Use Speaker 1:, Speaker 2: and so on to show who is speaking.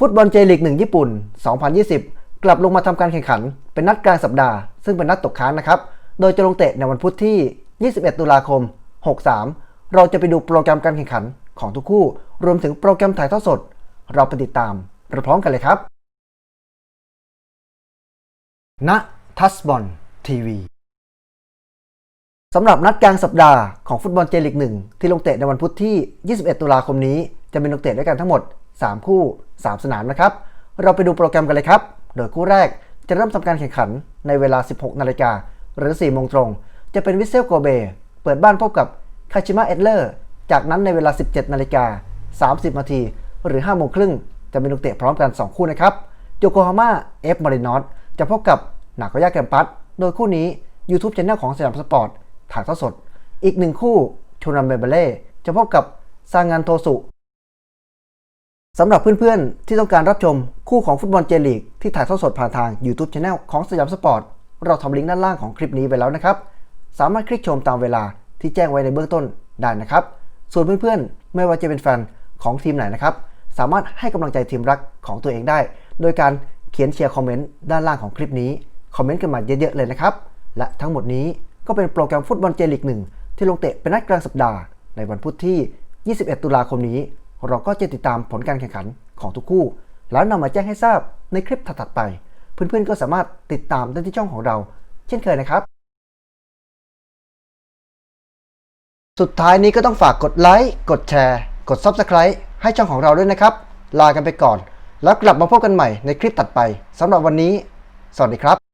Speaker 1: ฟุตบอลเจลีก1ญี่ปุ่น 2020 กลับลงมาทำการแข่งขัน เป็นนัดกลางสัปดาห์ ซึ่งเป็นนัดตกค้างนะครับ โดยจะลงเตะในวันพุธที่ 21 ตุลาคม 63 เราจะไปดูโปรแกรมการแข่งขันของทุกคู่ รวมถึงโปรแกรมถ่ายทอดสด เราไปติดตามเราพร้อมกันเลยครับ ณ ทัสบอลทีวีสำหรับนัดกลางสัปดาห์ของฟุตบอลเจลีกหนึ่งที่ลงเตะในวันพุธที่ 21 ตุลาคมนี้ จะมีลงเตะด้วยกันทั้งหมด 3 คู่ 3 สนามนะครับ เราไปดูโปรแกรมกันเลยครับ โดยคู่แรกจะเริ่มทำการแข่งขันในเวลา 16 นาฬิกาหรือ 4 โมงตรง จะเป็นวิเซลโกเบ เปิดบ้านพบกับคาชิมะเอดเลอร์ จากนั้นในเวลา 17 นาฬิกา 30 นาที หรือ 5 โมงครึ่ง จะมีลงเตะพร้อมกัน 2 คู่นะครับ โยโกฮาม่าเอฟมารินอสจะพบกับนาโกย่าแกมปัส โดยคู่นี้ YouTube c h anel ของสยามสปอร์ตถ่ายทอดสด อีกหนึ่งคู่ชูนัมเบเบเล่จะพบกับซางานโทสุ สำหรับเพื่อนๆ ที่ต้องการรับชมคู่ของฟุตบอลเจลีกที่ถ่ายทอดสดผ่านทาง YouTube Channel ของสยามสปอร์ต เราทำลิงก์ด้านล่างของคลิปนี้ไว้แล้วนะครับ สามารถคลิกชมตามเวลาที่แจ้งไว้ในเบื้องต้นได้นะครับ ส่วนเพื่อนๆ ไม่ว่าจะเป็นแฟนของทีมไหนนะครับ สามารถให้กำลังใจทีมรักของตัวเองได้ โดยการเขียนเชียร์คอมเมนต์ด้านล่างของคลิปนี้ คอมเมนต์กันมาเยอะๆ เลยนะครับ และทั้งหมดนี้ก็เป็นโปรแกรมฟุตบอลเจลีกหนึ่งที่ลงเตะเป็นนัดกลางสัปดาห์ในวันพุธที่ 21 ตุลาคมนี้ เราก็จะติดตามผลการแข่งขันของทุกคู่ แล้วนำมาแจ้งให้ทราบในคลิปถัดๆไป เพื่อนๆก็สามารถติดตามได้ที่ช่องของเรา เช่นเคยนะครับ สุดท้ายนี้ก็ต้องฝากกดไลค์กดแชร์ กด Subscribe ให้ช่องของเราด้วยนะครับ ลากันไปก่อน แล้วกลับมาพบกันใหม่ในคลิปถัดไปสำหรับวันนี้ สวัสดีครับ